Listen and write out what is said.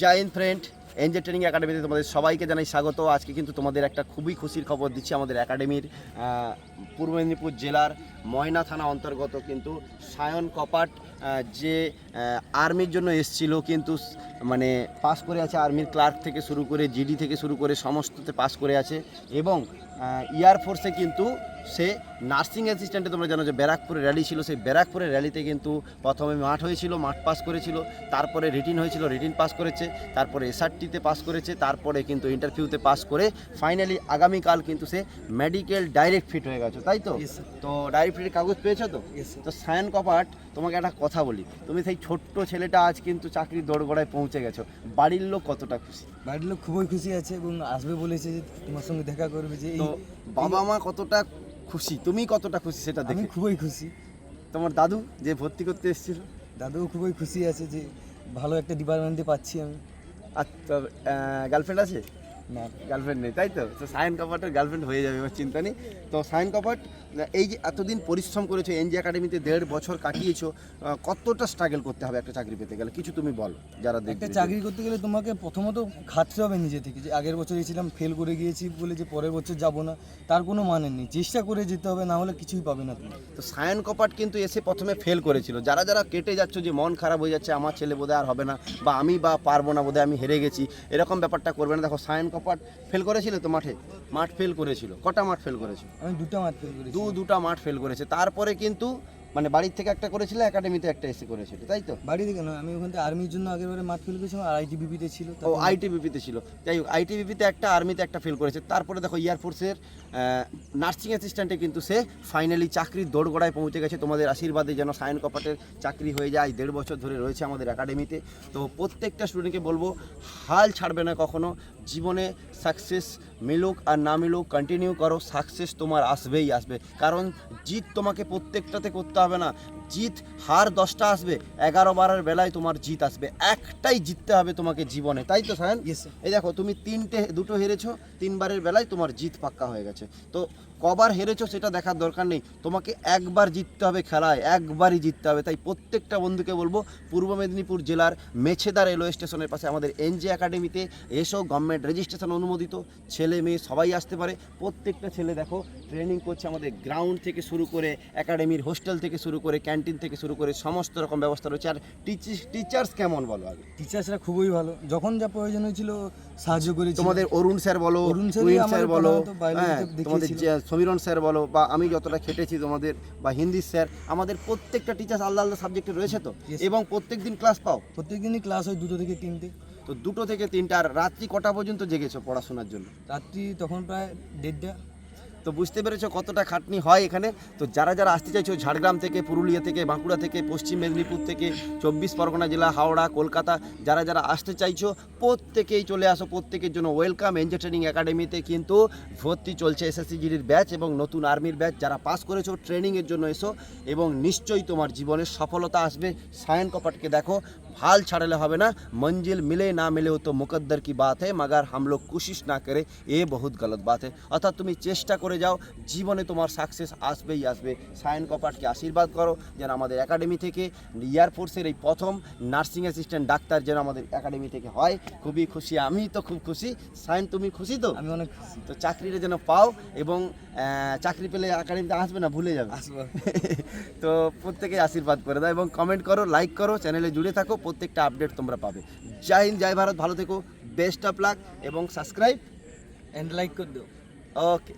জয় Hind friend, NJ training একাডেমিতে তোমাদের সবাইকে জানাই স্বাগত। আজকে কিন্তু তোমাদের একটা খুবই খুশির খবর দিচ্ছি আমাদের একাডেমির পূর্ব মেদিনীপুর জেলার ময়না থানা অন্তর্গত কিন্তু সায়ন কপাট যে আর্মির জন্য এসছিল কিন্তু মানে পাস করে আছে আর্মির ক্লার্ক থেকে শুরু করে জিডি থেকে শুরু করে সমস্ততে পাস করে আছে এবং এয়ারফোর্সে কিন্তু সে নার্সিং অ্যাসিস্ট্যান্টে তোমরা জানো যে ব্যারাকপুরে র্যালি ছিল সেই ব্যারাকপুরের র্যালিতে কিন্তু প্রথমে মাঠ হয়েছিল মাঠ পাস করেছিল তারপরে রিটিন হয়েছিল রিটিন পাস করেছে তারপরে এসআরটিতে পাস করেছে তারপরে কিন্তু ইন্টারভিউতে পাস করে ফাইনালি আগামীকাল কিন্তু সে মেডিকেল ডাইরেক্ট ফিট হয়ে গেছে তাই তো? তো ডাইরেক্ট ফিটের কাগজ পেয়েছ তো. তো সায়ন কপাট তোমাকে একটা কথা বলি। তুমি সেই ছোট্ট ছেলেটা আজ কিন্তু চাকরির দোরগোড়ায় পৌঁছে গেছো। বাড়ির লোক কতটা খুশি? বাড়ির লোক খুবই খুশি আছে এবং আসবে বলেছে যে তোমার সঙ্গে দেখা করবে যে তো বাবা মা কতটা খুশি? তুমি কতটা খুশি সেটা দেখে? খুবই খুশি। তোমার দাদু যে ভর্তি করতে এসেছিল? দাদুও খুবই খুশি আছে যে ভালো একটা ডিপার্টমেন্টে পাচ্ছি আমি। আচ্ছা গার্লফ্রেন্ড আছে? না গার্লফ্রেন্ড নেই তাই তো? তো সায়ন কপাটের গার্লফ্রেন্ড হয়ে যাবে আমার চিন্তা নেই। তো সায়ন কপাট এই যে এতদিন পরিশ্রম করেছ এনজি একাডেমিতে দেড় বছর কাটিয়েছো কতটা স্ট্রাগল করতে হবে একটা চাকরি পেতে গেলে? কিছু তুমি বলো যারা একটা চাকরি করতে গেলে তোমাকে প্রথমত খাটতে হবে নিজে থেকে যে আগের বছর গেছিলাম ফেল করে গিয়েছি বলে যে পরের বছর যাব না তার কোনো মানে নেই। চেষ্টা করে যেতে হবে না হলে কিছুই পাবে না তুমি। তো সায়ন কপাট কিন্তু এসে প্রথমে ফেল করেছিল। যারা যারা কেটে যাচ্ছ যে মন খারাপ হয়ে যাচ্ছে আমার ছেলে বোধহয় আর হবে না বা আমি বা পারব না বোধহয় আমি হেরে গেছি এরকম ব্যাপারটা করবে না। দেখো সায়ন কপাট ফেল করেছিল তো মাঠে? মাঠ ফেল করেছিল। কটা মাঠ ফেল করেছিল? আমি দুটো মাঠ ফেল করেছি। দু দুটা মাঠ ফেল করেছে। তারপরে কিন্তু মানে বাড়ির থেকে একটা করেছিল একাডেমিতে একটা এসে করেছিল তাই তো? বাড়ি থেকে নয় আমি ওখান থেকে আর্মির জন্য আগের বারে মাঠ ফেল করেছিলাম আর আইটিবিপিতে ছিল ও আইটিবিপিতে ছিল। যাই হোক আইটিবিপিতে একটা আর্মিতে একটা ফেল করেছে। তারপরে দেখো এয়ারফোর্সের নার্সিং অ্যাসিস্ট্যান্টে কিন্তু সে ফাইনালি চাকরির দোরগোড়ায় পৌঁছে গেছে। তোমাদের আশীর্বাদে যেন সায়ন কপাটের চাকরি হয়ে যায়। দেড় বছর ধরে রয়েছে আমাদের একাডেমিতে তো প্রত্যেকটা স্টুডেন্টকে বলব হাল ছাড়বে না কখনো। জীবনে সাকসেস মিলুক আর না মিলুক কন্টিনিউ করো সাকসেস তোমার আসবেই আসবে। কারণ জিত তোমাকে প্রত্যেকটাতে করতে হবে না। জিত হার দশটা আসবে এগারো বারের বেলায় তোমার জিত আসবে। একটাই জিততে হবে তোমাকে জীবনে তাই তো সায়ন? এই দেখো তুমি তিনটে দুটো হেরেছো তিনবারের বেলায় তোমার জিত পাক্কা হয়ে গেছে। তো কবার হেরেছো সেটা দেখার দরকার নেই। তোমাকে একবার জিততে হবে খেলায় একবারই জিততে হবে। তাই প্রত্যেকটা বন্ধুকে বলব পূর্ব মেদিনীপুর জেলার মেছেদা রেলওয়ে স্টেশনের পাশে আমাদের এনজে একাডেমিতে এসো গভর্নমেন্ট রেজিস্ট্রেশন অনুমোদিত। ছেলে মেয়ে সবাই আসতে পারে। প্রত্যেকটা ছেলে দেখো ট্রেনিং করছে আমাদের গ্রাউন্ড থেকে শুরু করে একাডেমির হোস্টেল থেকে শুরু করে ক্যান্টিন থেকে শুরু করে সমস্ত রকম ব্যবস্থা রয়েছে। আর টিচার্স কেমন বলো আগে? টিচার্সরা খুবই ভালো। যখন যা প্রয়োজন হয়েছিল সাহায্য করেছিল। তোমাদের অরুণ স্যার বলো অরুণ স্যার বলো হ্যাঁ তোমাদের সমীরণ স্যার বলো বা আমি যতটা খেটেছি তোমাদের বা হিন্দি স্যার আমাদের প্রত্যেকটা টিচার্স আলাদা আলাদা সাবজেক্টে রয়েছে তো? এবং প্রত্যেক দিন ক্লাস পাও? প্রত্যেকদিনই ক্লাস হয় দুটো থেকে তিনটে। তো দুটো থেকে তিনটা আর রাত্রি কটা পর্যন্ত জেগেছো পড়াশোনার জন্য? রাত্রি তখন প্রায় দেড়টা। তো বুঝতে পেরেছো কতটা খাটনি হয় এখানে তো যারা যারা আসতে চাইছো ঝাড়গ্রাম থেকে পুরুলিয়া থেকে বাঁকুড়া থেকে পশ্চিম মেদিনীপুর থেকে চব্বিশ পরগনা জেলা হাওড়া কলকাতা যারা যারা আসতে চাইছো প্রত্যেকেই চলে আসো প্রত্যেকের জন্য ওয়েলকাম এনজে ট্রেনিং একাডেমিতে কিন্তু ভর্তি চলছে এসএসসি জিডির ব্যাচ এবং নতুন আর্মির ব্যাচ যারা পাস করেছো ট্রেনিংয়ের জন্য এসো এবং নিশ্চয়ই তোমার জীবনে সফলতা আসবে সায়ন কপাটকে দেখো হাল ছাড়লে হবে না মঞ্জিল মিলে না মিলে তো মুকদ্দর কি বাত है मगर हम लोग कोशिश ना करें ये बहुत गलत बात है অর্থাৎ তুমি চেষ্টা করে যাও জীবনে তোমার সাকসেস আসবেই আসবে। সায়ন কপাটকে আশীর্বাদ করো যেন আমাদের একাডেমি থেকে এয়ারফোর্সের এই প্রথম নার্সিং অ্যাসিস্ট্যান্ট ডাক্তার যেন আমাদের একাডেমি থেকে হয়। খুবই খুশি আমি তো খুব খুশি। সায়ন তুমি খুশি তো? আমি অনেক খুশি। তো চাকরিটা যেন পাও এবং চাকরি পেলে একাডেমিতে আসবে না ভুলে যাবে। আসব। তো প্রত্যেকে আশীর্বাদ করে দাও এবং কমেন্ট করো লাইক করো চ্যানেলে জুড়ে থাকো প্রত্যেকটা আপডেট তোমরা পাবে। জয় হিন্দ জয় ভারত ভালো থেকো বেস্ট অফ লাক এবং সাবস্ক্রাইব অ্যান্ড লাইক করে দিও। ওকে